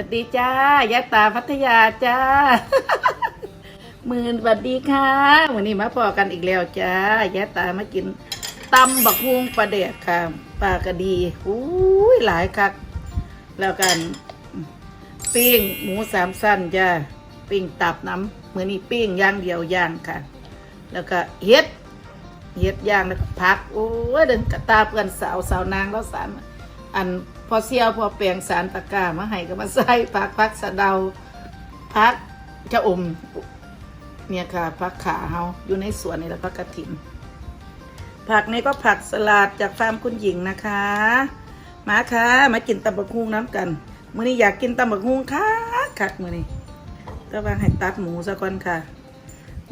วัสดีจ้ายะตาพัทยาจ้ามื่นสวัสดีค่ะวันนี้มาพอกันอีกแล้วจ้ายะตามากินตำบักฮุงปลาเดกค่ะปลากระดีอุ้ยหลายคัก แล้วกันปิ้งหมูสามสั้นจ้าปิ้งตับน้ำมือนี้ปิ้งย่างเดียวย่างค่ะ แล้วก็เฮ็ดเฮ็ดย่างแล้วก็พักโอ้ยเดินกระตาเพื่อนสาวสาวนางแล้วสารอัน พอเสียวพอแปลงสารตะกร้ามาให้ก็มาใส่ผักพักสะเดาพักชะอมเนี่ยค่ะผักขาเฮาอยู่ในสวนนี่แหละผักกระถิน ผักนี้ก็ผักสลัดจากฟาร์มคุณหญิงนะคะ มาค่ะมากินตำบักฮุงน้ำกันมื้อนี้อยากกินตำบักฮุงค่ะคักมื้อนี้ก็ว่าให้ตัดหมูซะก่อนค่ะ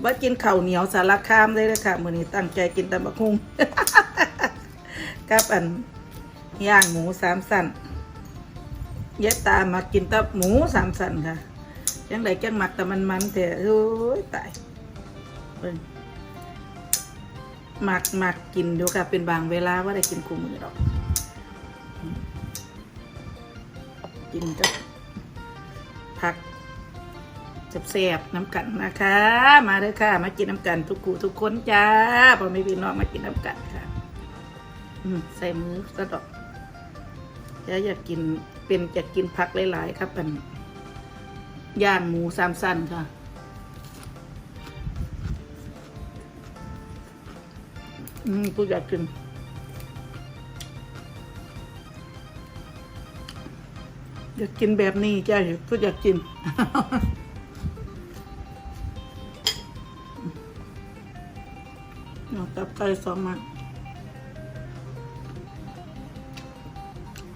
ว่ากินข้าวเหนียวสารคามเลยเลยค่ะมื้อนี้ตั้งใจกินตำบักหุ่งกับอัน ย่างหมูสามสันเย็ดตามมากินตับหมูสามสันค่ะยังไงจังหมักแต่มันมันๆแต่โอ้ยตายหมักหมักกินดูค่ะเป็นบางเวลาว่าได้กินคู่มือดอกกินกับผักแซ่บๆน้ำกันนะคะ มาเลยค่ะ มากินน้ำกันทุกคู่ทุกคนจ้าพอไม่พี่น้องมากินน้ำกันค่ะ ใส่มือสะดอก แล้วอยากกินเป็นจะกินผักหลายๆครับอันย่างหมูสามสั้นค่ะอืมกูอยากกินอยากกินแบบนี้จ้ากูอยากกินเอาตับไก่สองมัน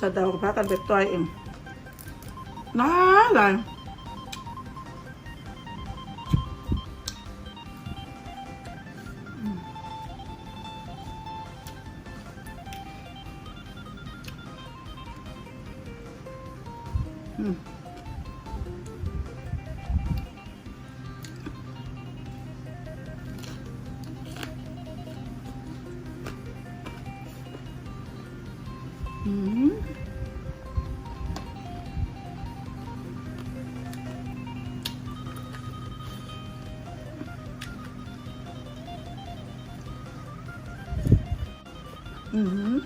จะเดาพักกันแบบต่อยเองน้าเลย อืม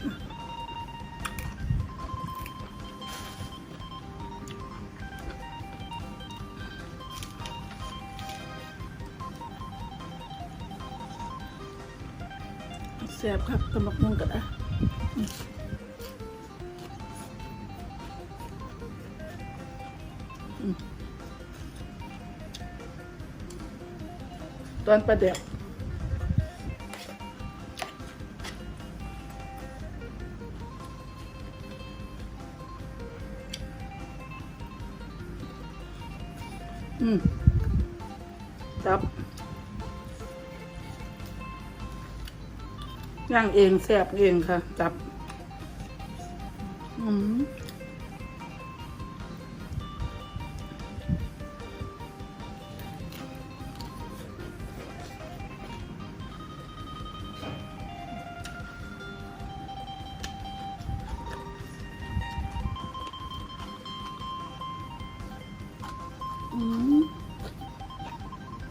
เสียบครับตำบักมุ่งก็ได้อืมอืมตอนประเดี๋ อืมจับย่างเองแซ่บเองค่ะ จับ อืม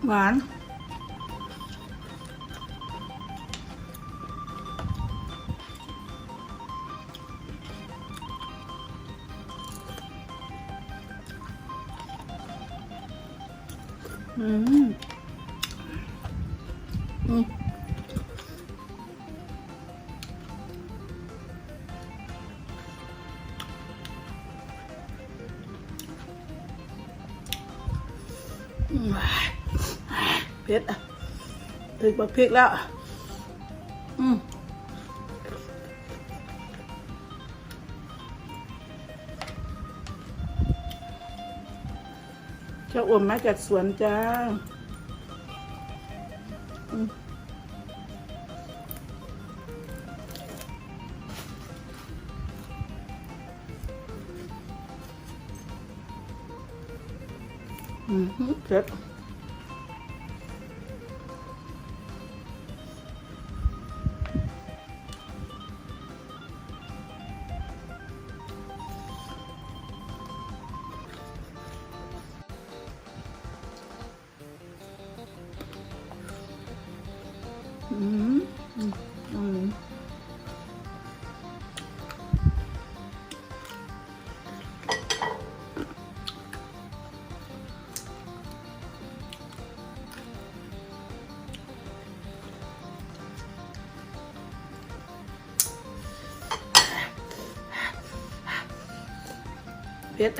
หวาน อืม อืมอืม เผ็ดอะถึงบักพริกแล้ว อืมชะอมมาจากสวนจ้าอืมอืมเผ็ดอื มอืมอืมเผ็ด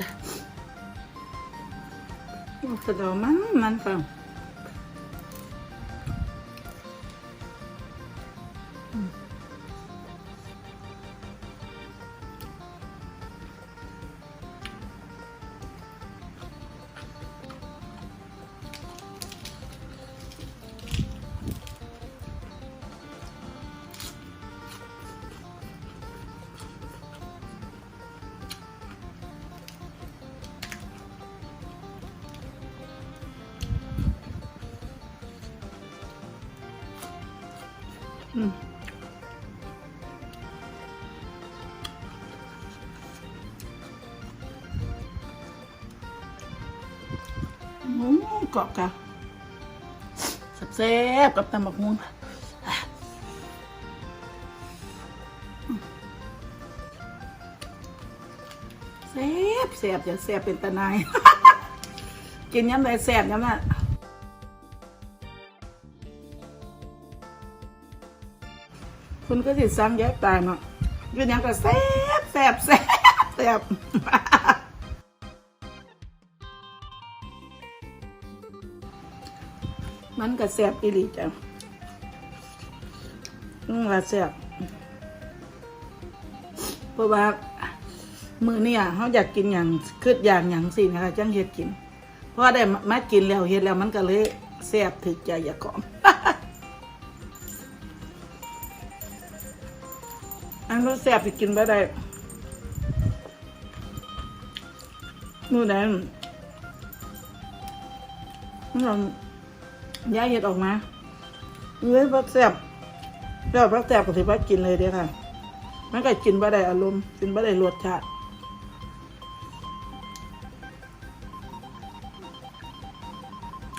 โอ้สะเดามันมันฟังอืมอืมเกาะแซ่บกับตำบักหุ่งแซ่บแซ่บจะแซ่บเป็นตะนาย กินย้ำใดแซ่บย้ำน่ะ คุณก็สิสั่งแยกตายเนาะอยู่ยังก็แซ่บแซ่บแซ่บแซ่บมันก็แซ่บอีหลีจ้ะอืมว่าแซ่บเพราะว่ามื้อนี้เฮาอยากกินหยังคิดอย่างหยังสินะคะจังเฮ็ดกินเพราะได้มากินแล้วเฮ็ดแล้วมันก็เลยแซ่บถึกใจอย่าของ อันก็แซ่บไปกินบ่ได้นู่นนั่นมันย้าเห็ดออกมาเนื้อพักแซ่บแล้วพักแซ่บก็ถือว่ากินเลยเด้ค่ะมันก็กินบ่ได้อารมณ์กินบ่ได้รสชาติ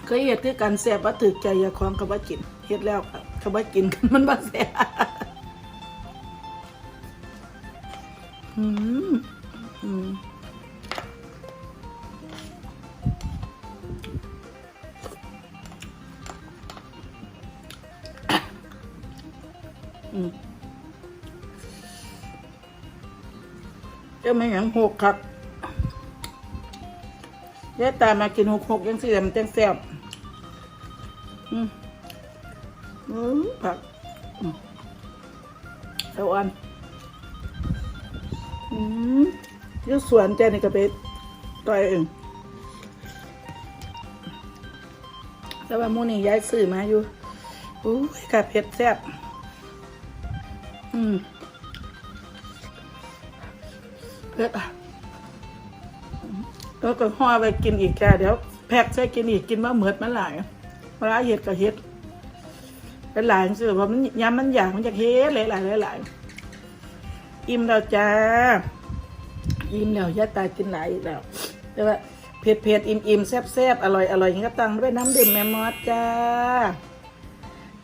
เคยเห็ดคือกันแซ่บว่าถึกใจยาของกับว่ากินเห็ดแล้วกับว่ากินกันมันบ่แซ่บ อืมอืมอืมเจะไม่หยังหกครับเดี๋ยตามมากินหกหกยังสี่มันจังแซ่บอืมอืมผักอืมเอาอัน อืมยูสวนแจนี่ก็ไปต่อยเองแต่ว่ามูนี่ย้ายซื้อมาอยู่อู้ยกะเผ็ดแซ่บอืมเผ็ดอะแล้วก็ห่อไปกินอีกแกเดี๋ยวแพ็กใช้กินอีกกินมาเหมือดมันหลายเวลาเห็ดก็เห็ดเป็นหลายซื้อเพราะมันยำมันอยากมันจะเฮ็ดหลายหลายหลายๆ อิ่มแล้วจ้า อิ่มแล้วย่าตายกินไหลายอีกแล้วแต่ว่าเผ็ดเผ็ดอิ่มอิ่มแซ่บแซ่บอร่อยอร่อยอย่างนี้ก็ตังด้วยน้ำดื่มแมมมอสจ้า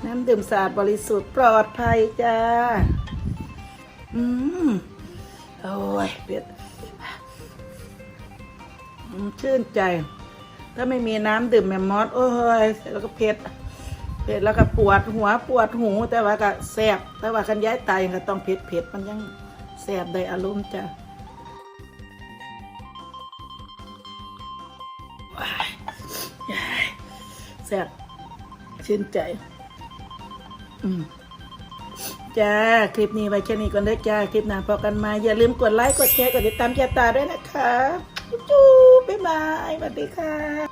น้ำดื่มสะอาดบริสุทธิ์ปลอดภัยจ้า อืมโอ้ยเผ็ดชื่นใจ ถ้าไม่มีน้ำดื่มแมมมอสโอ้ยแล้วก็เผ็ดเผ็ดแล้วก็ปวดหัวปวดหูแต่ว่าก็แซ่บแต่ว่าคันย้ายตายก็ต้องเผ็ดเผ็ดมันยัง แซ่บได้อารมณ์จ้าแซ่บชื่นใจ อืมจ้า คลิปนี้ไว้แค่นี้ก่อนเด้อจ้า คลิปหน้าพอกันมา อย่าลืมกดไลค์ กดแชร์ กดติดตามแชร์ตาด้วยนะคะจุ๊บบ๊ายบายสวัสดีค่ะ